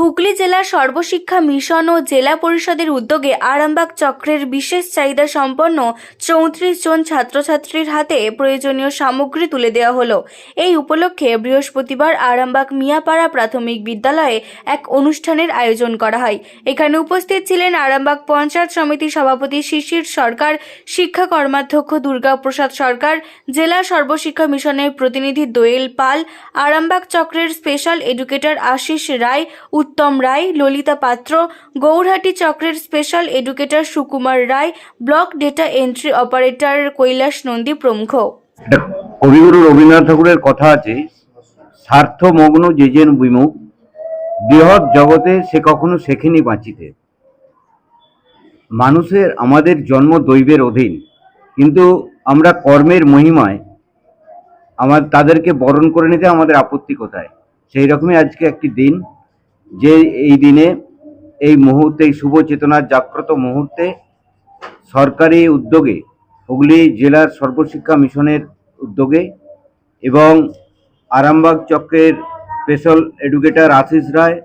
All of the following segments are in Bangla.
হুগলি জেলা সর্বশিক্ষা মিশন ও জেলা পরিষদের উদ্যোগে আরামবাগ চক্রের বিশেষ চাহিদা সম্পন্ন চৌত্রিশ জন ছাত্রছাত্রীর হাতে প্রয়োজনীয় সামগ্রী তুলে দেওয়া হলো। এই উপলক্ষে বৃহস্পতিবার আরামবাগ মিয়াপাড়া প্রাথমিক বিদ্যালয়ে এক অনুষ্ঠানের আয়োজন করা হয়। এখানে উপস্থিত ছিলেন আরামবাগ পঞ্চায়েত সমিতির সভাপতি শিশির সরকার, শিক্ষা কর্মাধ্যক্ষ দুর্গাপ্রসাদ সরকার, জেলা সর্বশিক্ষা মিশনের প্রতিনিধি দোয়েল পাল, আরামবাগ চক্রের স্পেশাল এডুকেটর আশিস রায় উত্তম রায়, ললিতা পাত্র, গৌরহাটি চক্রের special educator Sukumar Roy block data entry operator Kailash Nandi প্রমুখ। কবিগুরু রবীন্দ্রনাথ ঠাকুরের কথা আছে, স্বার্থমগ্ন যে যেন বিমুখ, বৃহৎ জগতে সে কখনো শেখেনি বাঁচিতে। মানুষের আমাদের জন্ম দৈবের অধীন, কিন্তু আমরা কর্মের মহিমায় আমার তাদেরকে বরণ করে নিতে আমাদের আপত্তি কোথায়? সেই রকমই আজকে একটি দিন যে এই দিনে, এই মুহূর্তে শুভ চেতনার জাগ্রত মুহূর্তে সরকারি উদ্যোগে, হুগলি জেলার সর্বশিক্ষা মিশনের উদ্যোগে এবং আরামবাগ চক্রের স্পেশাল এডুকেটর আশিস রায়,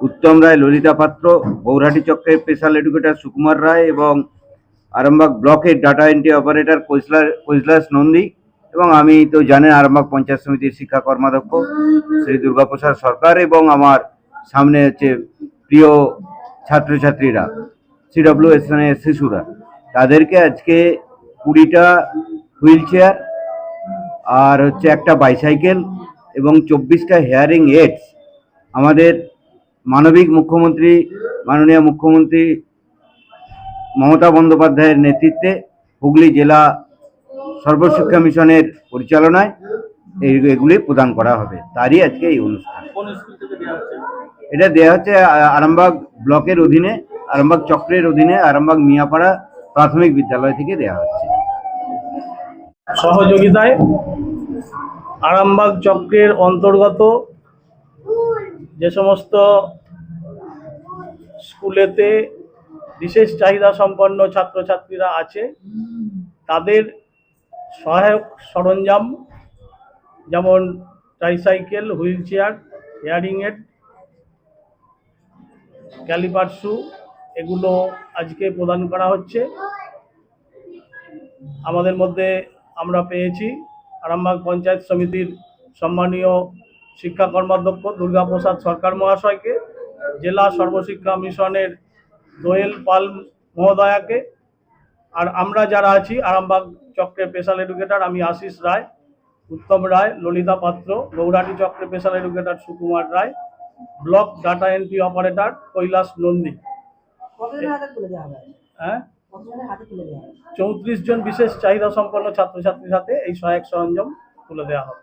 উত্তম রায়, ললিতা পাত্র গৌরহাটি চক্রের স্পেশাল এডুকেটর সুকুমার রায় এবং আরামবাগ ব্লকের ডাটা এন্ট্রি অপারেটর কৈশলার কৈশলাস নন্দী এবং আমি তো জানেন আরামবাগ পঞ্চায়েত সমিতির শিক্ষা কর্মাধ্যক্ষ শ্রী দুর্গাপ্রসাদ সরকার এবং আমার সামনে হচ্ছে প্রিয় ছাত্রছাত্রীরা সিডব্লিউ এর শিশুরা, তাদেরকে আজকে কুড়িটা হুইল চেয়ার আর হচ্ছে একটা বাইসাইকেল এবং চব্বিশটা হেয়ারিং এইডস আমাদের মানবিক মুখ্যমন্ত্রী, মাননীয় মুখ্যমন্ত্রী মমতা বন্দ্যোপাধ্যায়ের নেতৃত্বে হুগলি জেলা সর্বশিক্ষা মিশনের পরিচালনায় এগুলি প্রদান করা হবে। তারই আজকে এই অনুষ্ঠান। এটা দেওয়া হচ্ছে আরামবাগ ব্লকের অধীনে আরামবাগ চক্রের অধীনে আরামবাগ মিয়াপাড়া প্রাথমিক বিদ্যালয় থেকে দেওয়া হচ্ছে। সহযোগিতায় আরামবাগ চক্রের অন্তর্গত যে সমস্ত স্কুলেতে বিশেষ চাহিদা সম্পন্ন ছাত্রছাত্রীরা আছে তাদের সহায়ক সরঞ্জাম যেমন tricycle wheelchair hearing aid caliper shoe এগুলো আজকে প্রদান করা হচ্ছে। আমাদের মধ্যে আমরা পেয়েছি আরামবাগ পঞ্চায়েত সমিতির সম্মানীয় শিক্ষা কর্মাধ্যক্ষ দুর্গাপ্রসাদ সরকার মহাশয়কে, জেলা সর্বশিক্ষা মিশনের দোয়েল পাল মহোদয়াকে, আর আমরা যারা আছি, আরামবাগ চক্রের স্পেশাল এডুকেটর আমি আশিস রায় উত্তম রায় ললিতা পাত্র গৌরাটি চক্রে special educator Sukumar Roy block data entry operator Kailash Nandi. হ্যাঁ? চৌত্রিশ জন বিশেষ চাহিদা সম্পন্ন ছাত্রছাত্রীর সাথে এই সহায়ক সরঞ্জাম তুলে দেওয়া হবে।